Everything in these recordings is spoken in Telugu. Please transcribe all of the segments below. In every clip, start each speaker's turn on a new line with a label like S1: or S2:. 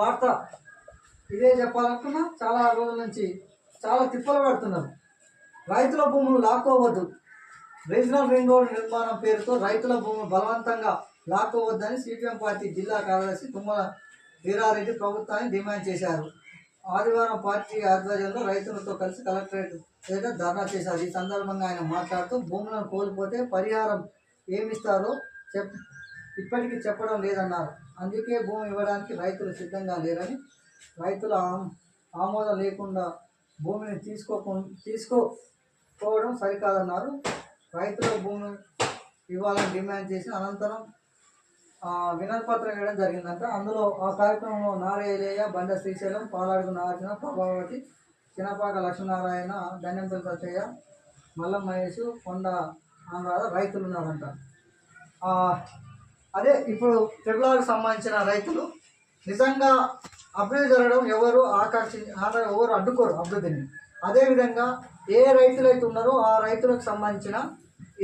S1: వార్త ఇదే చెప్పాలనుకున్నా చాలా రోజుల నుంచి చాలా తిప్పలు పడుతున్నారు. రైతుల భూములు లాక్కోవద్దు. రీజనల్ రింగ్ రోడ్ నిర్మాణం పేరుతో రైతుల భూములు బలవంతంగా లాక్కోవద్దని సిపిఎం పార్టీ జిల్లా కార్యదర్శి తుమ్మల వీరారెడ్డి ప్రభుత్వాన్ని డిమాండ్ చేశారు. ఆదివారం పార్టీ ఆధ్వర్యంలో రైతులతో కలిసి కలెక్టరేట్ దగ్గర ధర్నా చేశారు. ఈ సందర్భంగా ఆయన మాట్లాడుతూ భూములను కోల్పోతే పరిహారం ఏమిస్తారో చెప్ ఇప్పటికీ చెప్పడం లేదన్నారు. అందుకే భూమి ఇవ్వడానికి రైతులు సిద్ధంగా లేరని రైతుల ఆమోదం లేకుండా భూమిని తీసుకోకు తీసుకోపోవడం సరికాదన్నారు. రైతుల భూమి ఇవ్వాలని డిమాండ్ చేసి అనంతరం ఆ, వినతిపత్రం ఇవ్వడం జరిగిందంట. అందులో ఆ కార్యక్రమంలో నారేలయ్య బండ శ్రీశైలం పాలాడుగు నాగార్జున ప్రభావతి చిన్నపాక లక్ష్మీనారాయణ దండంపల్లి సత్యయ్య మల్లం మహేష్ కొండ అనురాధ రైతులు ఉన్నారంట అదే ఇప్పుడు త్రిపులకు సంబంధించిన రైతులు నిజంగా అభివృద్ధి జరగడం ఎవరు ఆకర్షి ఎవరు అడ్డుకోరు అభివృద్ధిని. అదేవిధంగా ఏ రైతులైతే ఉన్నారో ఆ రైతులకు సంబంధించిన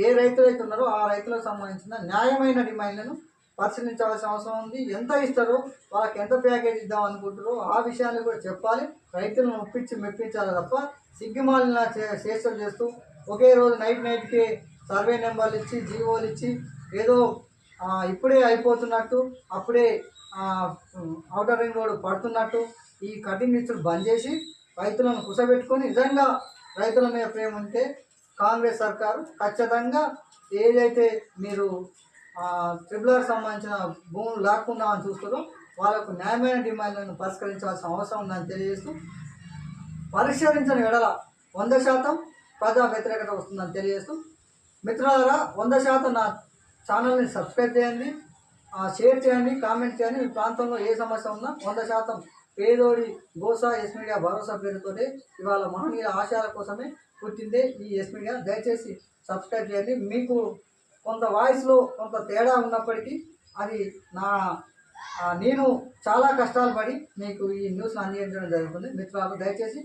S1: ఏ రైతులైతే ఉన్నారో ఆ రైతులకు సంబంధించిన న్యాయమైన డిమాండ్లను పరిశీలించాల్సిన అవసరం ఉంది. ఎంత ఇస్తారో వాళ్ళకి ఎంత ప్యాకేజ్ ఇద్దాం అనుకుంటారో ఆ విషయాన్ని కూడా చెప్పాలి. రైతులను ఒప్పించి మెప్పించాలి తప్ప సిగ్గుమాలిన చేష్టలు చేస్తూ ఒకే రోజు నైట్ నైట్కి సర్వే నెంబర్లు ఇచ్చి జీవోలు ఇచ్చి ఏదో ఇప్పుడే అయిపోతున్నట్టు అప్పుడే అవుటర్ రింగ్ రోడ్ పడుతున్నట్టు ఈ కటింగ్ ఇచ్చుడు బంద్ చేసి రైతులను కుసబెట్టుకొని నిజంగా రైతుల మీద ప్రేమ ఉంటే కాంగ్రెస్ సర్కారు ఖచ్చితంగా ఏదైతే మీరు ట్రిబులర్ సంబంధించిన భూములు లాక్కుందామని చూస్తారో వాళ్ళకు న్యాయమైన డిమాండ్లను పరిష్కరించాల్సిన అవసరం ఉందని తెలియజేస్తూ పరిష్కరించిన ఎడల వంద శాతం ప్రజా వ్యతిరేకత వస్తుందని తెలియజేస్తూ మిత్రులారా వంద శాతం నా ఛానల్ని సబ్స్క్రైబ్ చేయండి. షేర్ చేయండి కామెంట్ చేయండి. మీ ప్రాంతంలో ఏ సమస్య ఉన్నా వంద శాతం పేదోడి గోసా ఎస్ మీడియా భరోసా పేరుతోనే ఇవాళ మహనీయుల ఆశయాల కోసమే పుట్టిందే ఈ ఎస్ మీడియా. దయచేసి సబ్స్క్రైబ్ చేయండి. మీకు కొంత వాయిస్లో కొంత తేడా ఉన్నప్పటికీ అది నా నేను చాలా కష్టాలు పడి మీకు ఈ న్యూస్ని అందించడం జరుగుతుంది. మిత్రులకు దయచేసి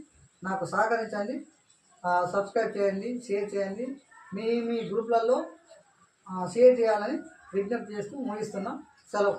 S1: నాకు సహకరించండి. సబ్స్క్రైబ్ చేయండి షేర్ చేయండి. మీ మీ గ్రూప్లలో షేర్ చేయాలని విజ్ఞప్తి చేస్తూ ముగిస్తున్నాం సెలవు.